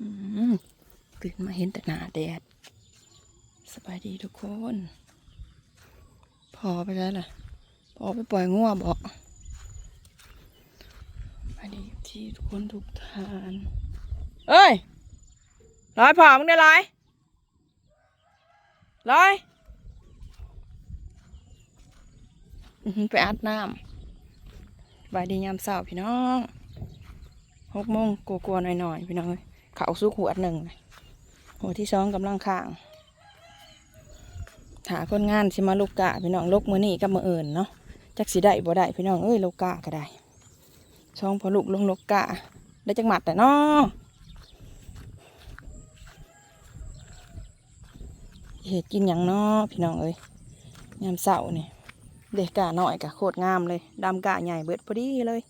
ตื่นมาเห็นแต่หนาแดด สบายดีทุกคน พอไปแล้วล่ะ พอไปปล่อยงัวบอกสบายดีที่ทุกคนทุกทาน เอ้ยร้อยพอมึงได้ร้อยร้อยไปอาบน้ำบายดียามเช้าพี่น้องหกโมงกลัวๆหน่อยๆพี่น้องเอ้ย เขาสู้ขวหนึ่งหัวที่สองกำลังข้างถาคนงานสิมาลูกกะพี่น้องลกมือนี่กับมืออื่นเนาะจักสิได้บ่ได้พี่น้องเอ้ยลูกกะก็ได้ช่องพอลูกลงลูกกะได้จักหมัดแต่เนาะเห็ดกินอย่างเนาะพี่น้องเอ้ยยามเสาร์นี่เด็กกะน้อยกะโคตรงามเลยดำกะใหญ่เบิดพอดีเลย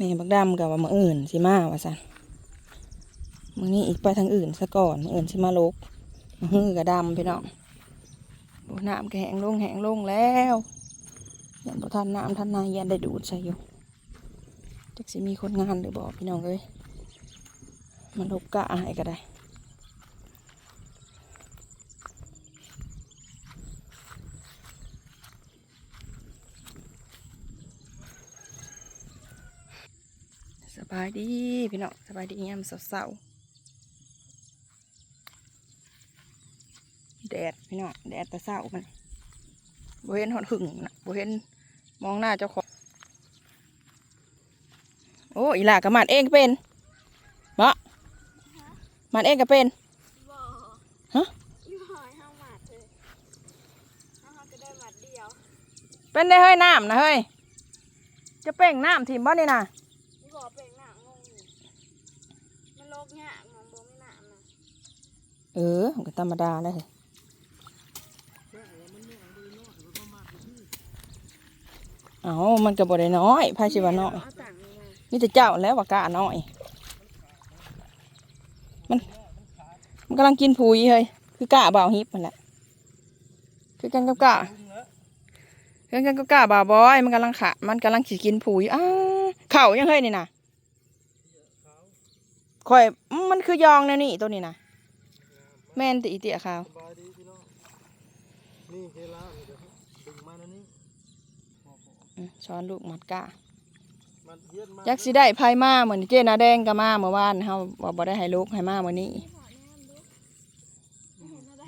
แม่บักดำกับว่ามืออื่นสิมาว่าสันมึงนี่อีกไปทางอื่นซะก่อนมืออื่นสิมาลกมือกระดำพี่น้องโอ้น้ำก็แห้งลงแห้งลงแล้วยันบ่ท่านน้ำท่านนายยันได้ดูดใส่อยู่จักสิมีคนงานหรือบอกพี่น้องเลยมาลกกะอายก็ได้ายดีพี่น้องสบายดียามเศร้าๆแดดพี่น้องแดดแต่เศร้ามันบ่เห็นหอดหึ่งนะบ่เห็นมองหน้าเจ้าของโอ้อีหล่ากับมันเองก็เป็นบะมันเองก็เป็นบ่ฮะอีบ่อยห้าหมัดเลยห้าก็ได้หมัดเดียวเป็นได้เฮ้ยน้ำนะเฮ้ยจะเป่งน้ำทีมบ่นี่นะ อีบ่เป็นหนังงงอยู่มันโลกยากมองบ่ไม่หนามนะ เออมันก็ธรรมดาเลยเฮ้ยเอามันก็บ่ได้น้อยพายชิวาน้อยนี่จะเจ้าแล้วว่ากะน้อย มันมันกำลังกินปุ๋ยเฮ้ยคือกะบ่าฮิปมันแหละคือกันกับกะคือกันกับกะบ่าบอย มันกำลังขะมันกำลังขีกินปุ๋ยอ้าเข่ายังเฮ้ยนี่นะข่อยมันคือยองนวนี่ตัวนี้นะ แม่นติอีเตียขาวสบายดีพี่น้องนี่เฮล่านี่เดี๋ยวดึงมานะนี่อืมช้อนลูกหมัดกะมันเฮียนมาจักสิได้ไพ่มาเหมือนเจนาแดงก็มาเมื่อวานเฮาบอกบ่ได้ให้ลูกให้มาเมื่อนี้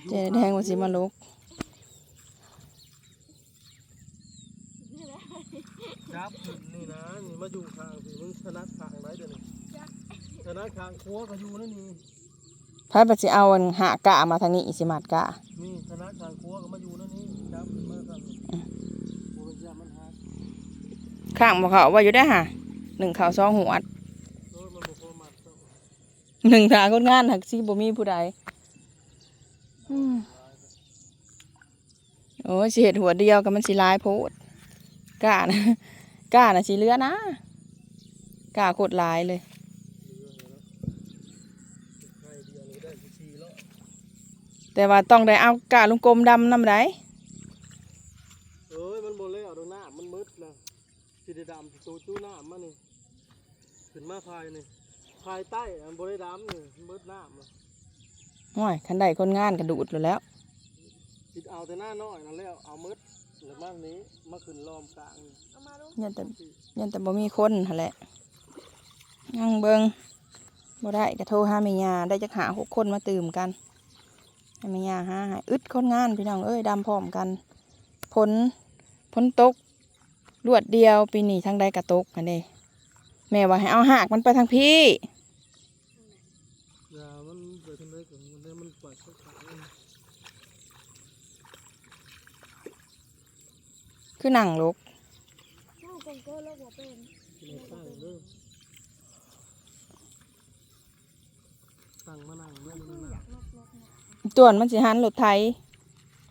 เจนาแดงว่าสิมาลูกจับขึ้นนี่นะนี่มาอยู่ข้างสิมึงชนะข้างไรเดี๋ยวนี้ชนะข้างครัวก็อยู่นั่นนี่ ไพ่ปัสิเอาอันหากะมาทางนี้สิมัดกะนี่ชนะข้างครัวก็มาอยู่นั่นนี่จับขึ้นมาครับโอ้ยยามันหาข้างบ่เขาว่าอยู่ได้อห่ะหนึ่งข่าวสองหัวดโอ้ยมันบ่พอมัดเจ้าหนึ่งทางคนงานหักสิบ่มีผู้ใดอืมโอ้ยสิเห็ดหัวเดียวกับมันสิหลายโพดกะนะกะนะสิเหลือนะกะโคตรหลายเลย ไข่เดียวนี่ได้สี่แล้ว แต่ว่าต้องได้เอากะลุงกลมดำนำไดเอ้ยมันบ่แล้วดอกหน้ามันมืดแล้วสิได้ดำสิโตจู้หน้ามานี่ขึ้นมาภายนี่ภายใต้อันบ่ได้ดำนี่มืดหน้ามันโอ้ยคันใดคนงานกระดูดอยู่แล้วสิเอาแต่หน้าน้อยนั่นแล้วเอามืดแล้วมานี้มาขึ้นล้อมกลางนี่เอามาลูกยันแต่ยันแต่บ่มีคนหั่นแหละยังเบิงบ่ได้ก็โทรหาแม่ยาได้จักหาหกคนมาตื่มกัน ให้แม่ยาหาให้อึดคนงานพี่น้องเอ้ยดำพร้อมกันผลผลตกรวดเดียวปีนี้ทั้งใดกระตกกันเด้แม่ว่าให้เอาหากมันไปทางพี่ยามันไปทำไรกันมันปล่อยเขาขาคือหนังลกลูกเป็นก็โลกบ่เป็น ในตั้งเด้อตั้งมานั่งเรื่องนั่น อยา น่ะ กลกลกเนี่ย ต่วนมันสิหันรถไทย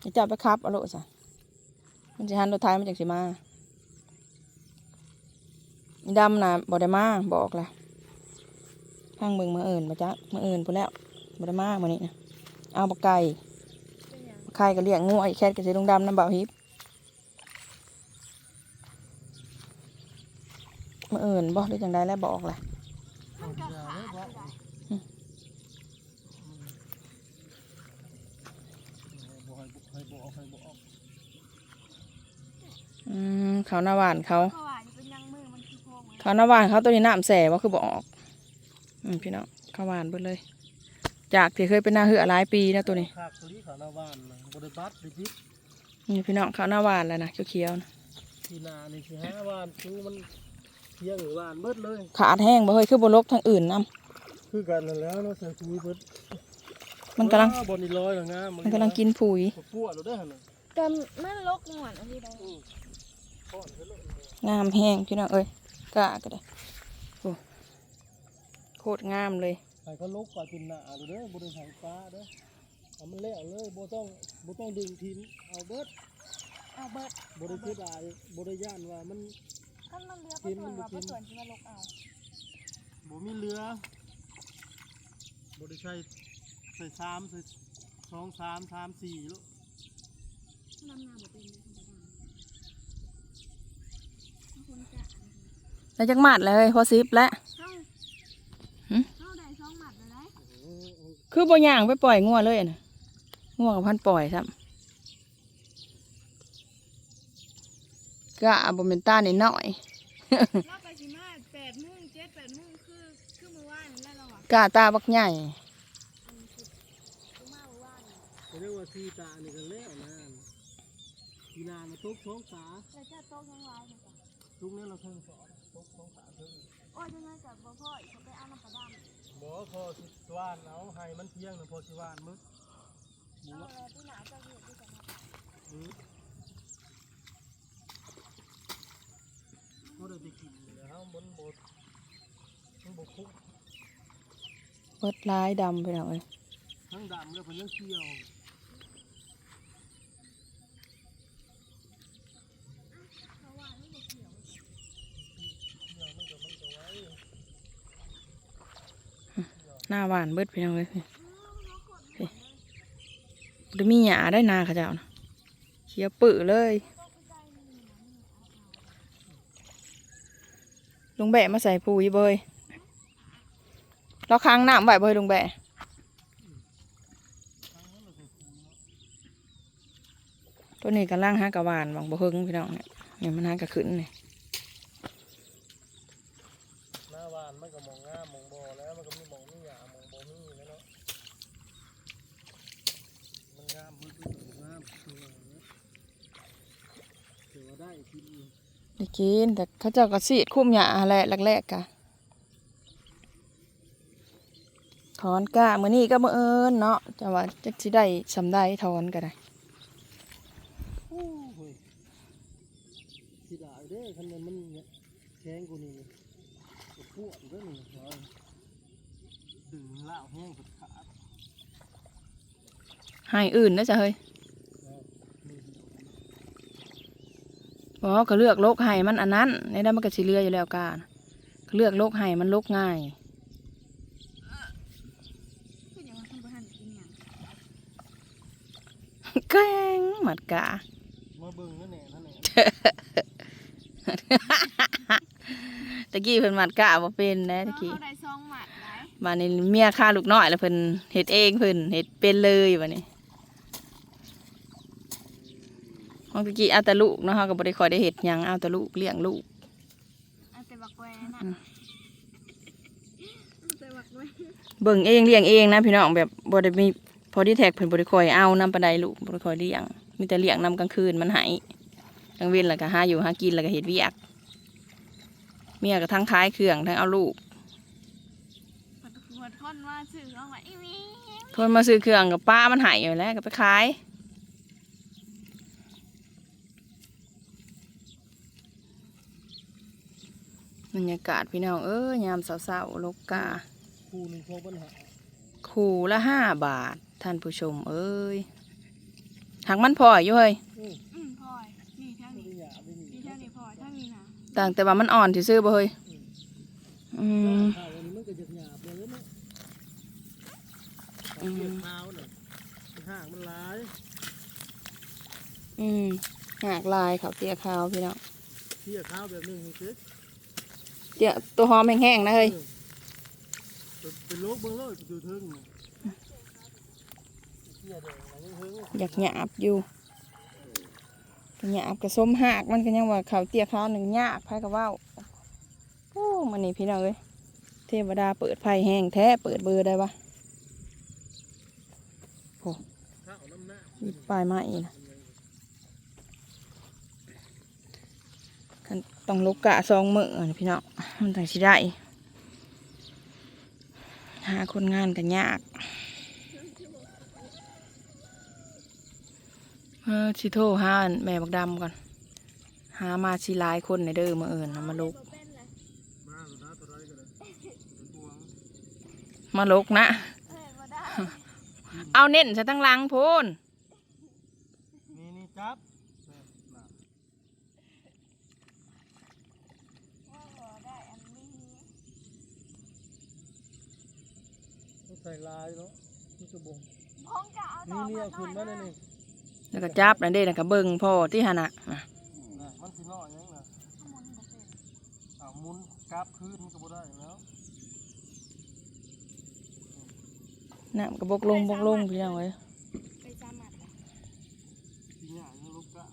จะเจ้าไปขับเอาโลดซะมันสิหันรถไทยมันจังสิมาดำนะบ่ได้มาบอกละทางเบิ่งมาเอิญมาจักมาเอิญพูแล้วบ่ได้มามื้อนี้นะเอาบักไก่ป็นหยังบักไข่ก็เลี้ยงงูไอ้แคทก็สิลงดำน้ำเบาฮิปมื่ออื่นบอกหรือจังใดแล้วบอกละ มันก็ขาดอยู่ได้ บ่ให้บ่ให้บ่ออกให้บ่ออก อืม เขาหน้าหวานเขาเพราะว่าจะเป็นยังมือมันคือโพงเลยเขาหน้าหวานเขาตัวนี้น้ำแสว่าคือบอกออก อืมพี่น้องเขาหวานเบิดเลย จากที่เคยเป็นหน้าเหือหลายปีนะตัวนี้คากตัวนี้เขาหน้าบ้านนะบ่ได้บัดได้จิบนี่พี่น้องเขาหน้าหวานแล้วนะเขียวๆนะที่นานี่สิหาบ้านคือมันเที่ยงหรือบ้านเบิดเลย ขาดแห้งบ่เฮ้ยคือบนลกทางอื่นนํคือกันนั่นแหล้วเนาะใส่ปุ๋ยเบิดมันกำลังว้าบนนี่ลอยแล้วงามมันกำลังกินปุ๋ยปวดแล้วเด้อหั่นน่ะแต่มันลกหมวนอันนี้ได้ งามแห้งพี่น้องเอ้ยกล้าก็ได้โอ้โคตรงามเลยให้เขาลกก่อนเป็นหน้าเด้อบ่ได้ให้ฟ้าเด้อเอามันแล้วเลยบ่ต้องบ่ต้องดึงทิ้งเอาเบิดเอาเบิดบ่ได้คิดอะไรบ่ได้ย่านว่ามันถ้ามันเหลือประส่วนว่าประส่วนที่ว่าลกเอาบ่มีเรือบ่ได้ใช้ใส่สามใส่สองสามสามสี่ลูกน้ำหน้าบ่เป็นเลยธรรมดาคนจะ แล้วจักมาดเลยพอซิปแล้วเข้าหึเข้าได้สองหมัดเลยนะคือบ่ย่างไปปล่อยงัวเลยอะนะงัวกับพันปล่อยซ้ำก็บ่เป็นต้านิดหน่อยรอบไปสิมาแปดโมงเจ็ดแปดโมงคือคือเมื่อวานนี่แหล้วเราอะกาตาบักใหญ่อันนี้คือคือมาเมื่อวานนี่ก็เรียกว่าสีตานี่ก็แล้วนะทีนามาตกสองตาแล้วจะโต๊ะยังไง เนี่ยจ้ะทุกนี้เราเพิ่งสอนตกสองตาเพิ่งโอ้ยยังไงกับบ่พ่ออีกเขาไปเอาน้ำปลาดำบ่พอสิวานเอาให้มันเที่ยงน่ะพอสิวานมึกหมูเอาว่าเลยที่หนาเจ้าเหตุที่จะมาอืมบ่ได้ไปกินแล้วมันบ่มันบ่คุกเบิดลายดำไปหน่อยทั้งดำแล้วเพิ่นยังเกี่ยว เพราะว่านี่บ่เกี่ยว เกี่ยวมันก็มันก็ไว้ หน้าหวานเบิดไปหน่อยจะมีหยาได้นาเขาเจ้านะเขียวปื้อเลย ลุงแบะมาใส่ปุ๋ยเบยเราค้างน้ำไว้เบยลุงแบะตัวนี้กำลังหากระหวานบางบ่เฮิงพี่น้องเนี่ยเนี่ยมันหากระขึ้นเนี่ยหน้าวานไมันก็มองงามมองบ่แล้วมันก็มีมองมีหยามองบ่มีแล้วเนาะมันงามมืดงามคือว่าเนี่ยถือว่าได้กินอยู่ ได้กิน แต่เขาเจ้าก็สีดคุ้มหยาแหละแรกๆกะถอนก้ามื้อนี้ก็มื้อเอิญเนาะจะว่าจักสิได้สำได้ถอนก็ได้โอ้โหยสิได้เด้คันนั้มันแข็งกว่านี้ก็ปวดเด้อนี่เฮ้ยดึงล่าวแห้งขาดให้อื่นนะจ๊ะเฮ้ย แล้วนี่ บอกก็เลือกโลกให้มันอันนั้นในด้านมันก็สิเลืออยู่แล้วกานะก็เลือกโลกให้มันโลกง่ายคืออย่างว่าคุณประหารกินอย่างแกล้งหมัดกามาเบิ่งนั่นแหละนั่นแหละตะกี้เพิ่นหมัดกาบ่เป็นนะตะกี้เขาได้สองหมัดไหนบัดนี้เมียฆ่าลูกน้อยแล้วเพิ่นเฮ็ดเองเพิ่นเฮ็ดเป็นเลยบัดนี้ ของตะกี้เอาแต่ลูกเนาะเฮาก็บ่ได้ค่อยได้เฮ็ดหยังเอาแต่ลูกเลี้ยงลูกเอาแต่บักแวน่ะอืมเอาแต่บักแวเบิ่งเองเลี้ยงเองนะพี่น้องแบบบ่ได้มีพอดีแท็กเพิ่นบ่ได้ค่อยเอานำปานใดลูกบ่ได้ค่อยเลี้ยงมีแต่เลี้ยงนำกลางคืนมันหายกลางเว้นแล้วก็หาอยู่หากินแล้วก็เฮ็ดเวียกเมียก็ทั้งขายเครื่องทั้งเอาลูกหมดหมดคนมาซื้อเอาไว้อีนี่คนมาซื้อเครื่องกับป้ามันหายอยู่แล้วก็ไปขาย บรรยากาศพี่น้องเอ้ยยามเศร้าๆลกกาคู่หนึงเขาปัญหาคู่ละห้าบาท ท่านผู้ชมเอ้ยหักมันพออยู่เฮ้ยอืมอืมพลอยนี่แท่ไม่นี้ได้หยาบไม่มีนี่แท่นี้พลอยถ้ามีนะต่างแต่ว่ามันอ่อนซื่อๆบ่เฮ้ยอืมข้าวอันนี้มันก็จะหยาบเลยเนาะอืมเก็บเท้าน่ะห่างมันหลายอืมหากลายเขาวเตี้ยขาวพี่น้องเที่ยข้าวแบบนึงคือ เดี๋ยวตัวหอมแห้งๆนะเฮ้ยเป็นโรคเบิ่งเลยอยู่เทึงนี่เหี้ยแดงอันนี้เฮิงอยากหยาบอยู่ก็หยาบกับส้มหักมันก็ยังว่าเขาวเตี้ยข้าวหนึ่งหยาบไพ่กับว่าวโอ้มันนี่พี่น้องเอ้ยเทวดาเปิดไพ่แห้งแท้เปิดเบอร์ได้ปะข้าวน้ำหน้าหยิบปลายไม้นะคัน ต้องลุกกะซองมือนี่พี่น้องมันต่างสิได้หาคนงานกันยากเออชิโทรหาแม่บักดำก่อน หามาชีหลายคนในเด้อมาเอิญมาลุกบ่เป็นเลยมาสุดท้ายตัวไรก็ได้เป็นพวงมาลุกนะเอ้ยบ่ได้เอาเน้นซะตั้งหลังพูนนี่นี่จับนี่น่ะ ว่าบ่ได้อันนี้ ต้อง ใส่ลายเนาะนี่กระบงคงจะเอาดนี่อกนี่มาเอาขึ้นหมาน่ได้อยนี่แล้วก็จับนั่นเด้แล้วก็เบิ่งพ่อที่หนน่ะน่ะน่ะมันสิน้อยยังน่ะหมุนบ่เป็นอ่าหมุนกราบคืนมันก็บ่ได้แล้วน้ำก็บกลงบกลงพี่น้องเอ้ยไปสามัดทีเนี้ยยังลูกกะ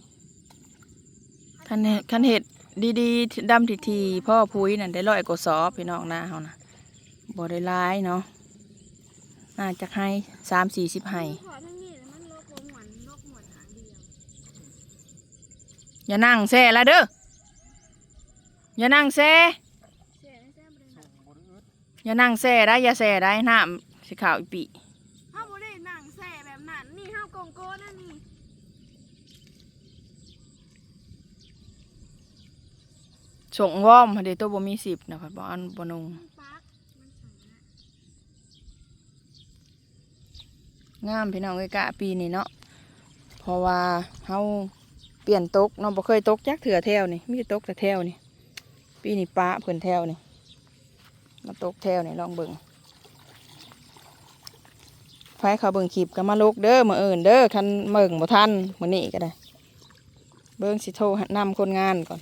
คันเห็ดคันเห็ดดีๆดำทีทีๆพ่อพุ้ยนั่นได้ร้อยกว่าสอบพี่น้องหน้าเฮานะบ่ได้ร้ายเนาะ น่าจะให้สามสี่สิบให้ขอทั้งนี้แล้วมันโลกบ่หวนโลกหวนหางเดียว อย่านั่งแซ่ละเด้อ อย่านั่งแซ่เสียได้แซ่บ่ได้ส่นะงบ่ได้อึดอย่านั่งแซ่ได้อย่าแซ่ได้น้ำสิขาวอีปีเฮาบ่ได้นั่งแซ่แบบนั้น นี่เฮาโกงโก้นั่นนี่ส่งวอมเดี๋ยวตัวบ่มีสิบนะครับบ่อันบ่นุง มันปักมันสั่นนะ งามพี่น้องเอ้ยกะปีนี้เนาะเพราะว่าเฮาเปลี่ยนตกเนาะบ่เคยตกจักเถื่อแถวนี่มีแต่ตกแต่แถวนี่ปีนี้ป้าเพิ่นแถวนี่มาตกแถวนี่ลองเบิ่งไฟเขาเบิ่งคลิปก็มาลกเด้อมาเอินเด้อคันเบิ่งบ่ทันมื้อนี้ก็ได้ เบิ่งสิโทรนำคนงานก่อน